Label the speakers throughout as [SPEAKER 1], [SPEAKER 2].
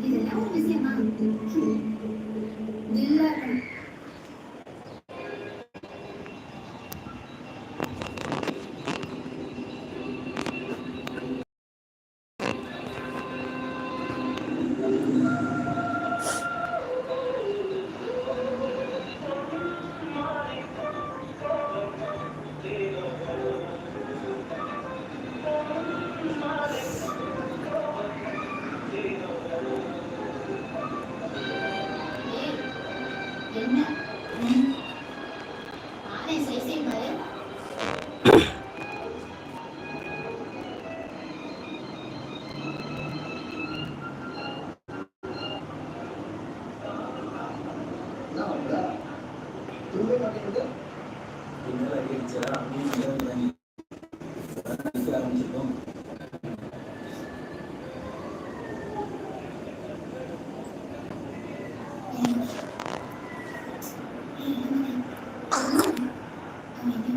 [SPEAKER 1] இதெல்லாம் ஒரு விஷயமா அவன் எங்கேயும் கேட்க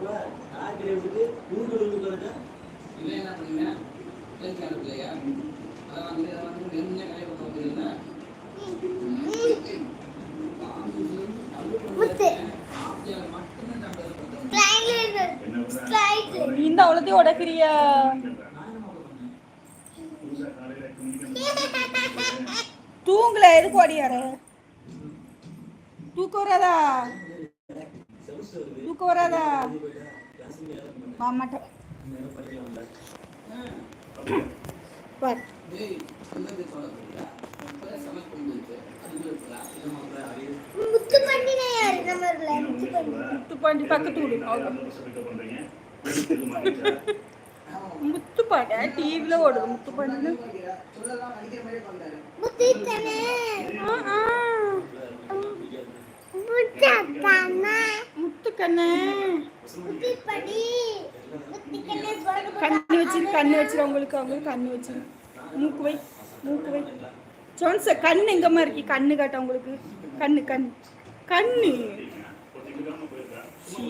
[SPEAKER 2] இல்லை என்ன பண்ணுங்க பிள்ளைக்கு அனுப்பலையா அதை வந்து அதை வந்து நெருங்கிய கலை பண்ண முடியல
[SPEAKER 3] இந்த அவ்வளோத்தையும் தூங்கல எதுக்கு அடியாரு தூக்கம் வராதா? தூக்கம் வராதா மாமாட்ட பார்
[SPEAKER 4] முத்து பண்ணினா யாரு நம்ம ஊர்ல முத்து பண்ணி
[SPEAKER 3] முத்துப்பாண்டி பக்கத்து வீடு அவங்க முத்துப்பாண்டி டிவியில் ஓடுது முத்துப்பாண்டின்னு
[SPEAKER 2] சொல்லலாம் நடிக்கிற மாதிரி பண்றாரு
[SPEAKER 4] முத்து தானே
[SPEAKER 3] ஆ, ஆ.
[SPEAKER 4] முத்தாத்தானா
[SPEAKER 3] முத்துக்கண்ணே
[SPEAKER 4] முத்து படி முத்து கண்ணே.
[SPEAKER 3] கண்ணு வச்சிரு கண்ணு வச்சிரு அவங்களுக்கு அவங்களுக்கு கண்ணு வச்சிரு. மூக்கு வை மூக்கு வை. ஜோன்ஸ் கண்ணு எங்கம்மா இருக்கு? கண்ணு காட்ட உங்களுக்கு கண்ணு கண்ணு கண்ணு. சீ.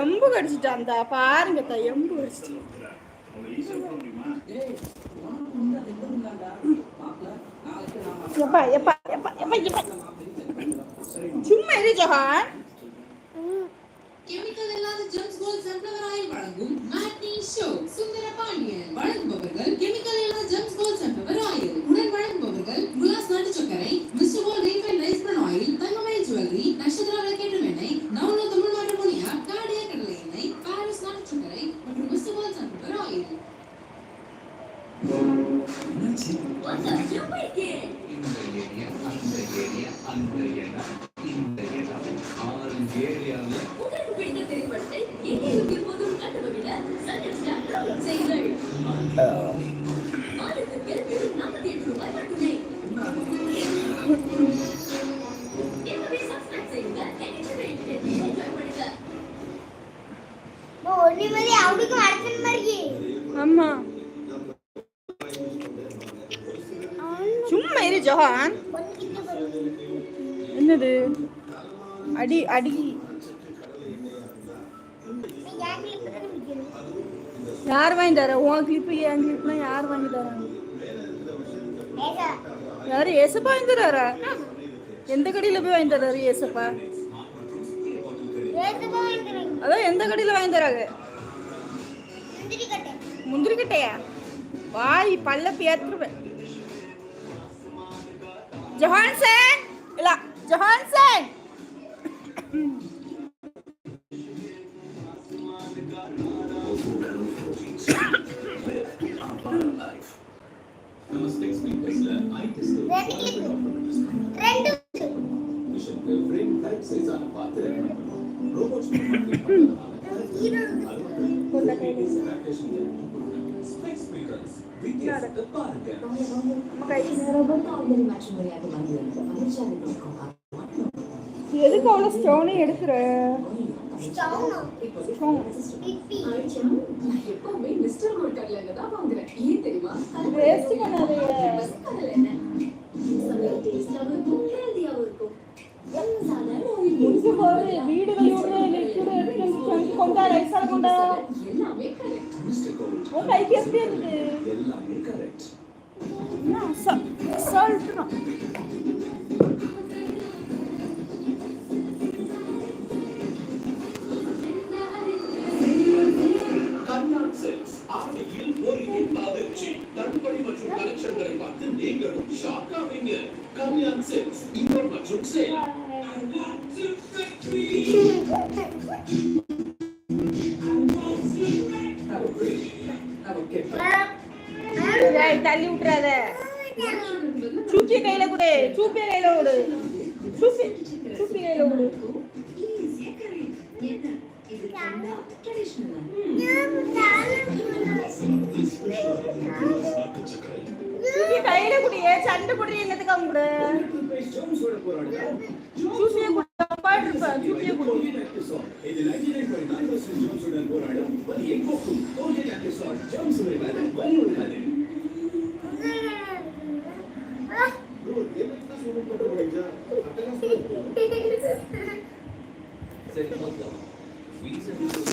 [SPEAKER 3] எம்பு கடிச்சிட்டாந்தா பாருங்க தா எம்பு கடிச்சிட்டு. எப்பா எப்பா எப்பா எப்பா எப்பா சும்மா இரு ஜஹான்.
[SPEAKER 5] கெமிக்கல் இல்லாத ஜெம்ஸ் கோல்ட் சன்ஃப்ளவர் ஆயில் வழங்கும் மேட்னி ஷோ
[SPEAKER 3] ஆமா சும்மா இரு ஜஹான். என்னது? அடி அடி. யார் வாங்கி தர? உன் கிளிப்பு என் கிளிப்லாம் யார் வாங்கி தராங்க?
[SPEAKER 4] யார்?
[SPEAKER 3] யாரு ஏசப்பா வாங்கி தராரா? எந்த கடையில் போய் வாங்கி தராரு ஏசப்பா? அதான் எந்த கடையில் வாங்கி தராங்க?
[SPEAKER 4] முந்திரி
[SPEAKER 3] கட்டையா? வாய் பல்ல பேத்துருவேன். ஜஹான் சார்
[SPEAKER 6] இல்ல ஜான்சன்
[SPEAKER 3] ரெண்டு கிளிப்பு ரெண்டு
[SPEAKER 6] எதுக்கு அவ்வளோ ஸ்டோனே எடுக்கிற?
[SPEAKER 3] ஸ்டோன்
[SPEAKER 6] ஸ்டோன்
[SPEAKER 3] பிப்பி
[SPEAKER 7] எப்பவுமே மிஸ்டர் தான் வாங்குறேன் ஏன் தெரியுமா
[SPEAKER 6] வேஸ்ட் பண்ணாதீங்க
[SPEAKER 7] என்ன சமையல் டேஸ்டாவும் ஹெல்தியாவும் இருக்கும்
[SPEAKER 6] தள்ளி விட்டுறாத சூப்பிய கையில கொடு சூப்பிய கையில கொடு சூப்பி சூப்பி கையில கொடு கையில குடி చూసే గుడ్డ పాట చూసే గుడ్డ ఇది 1994 జంప్సూడన్ పోరాడం అది ఎక్కువ
[SPEAKER 4] తోజే ఎపిసోడ్ జంప్సూడన్ పోరాడం వని ఉన్నది ಸರಿ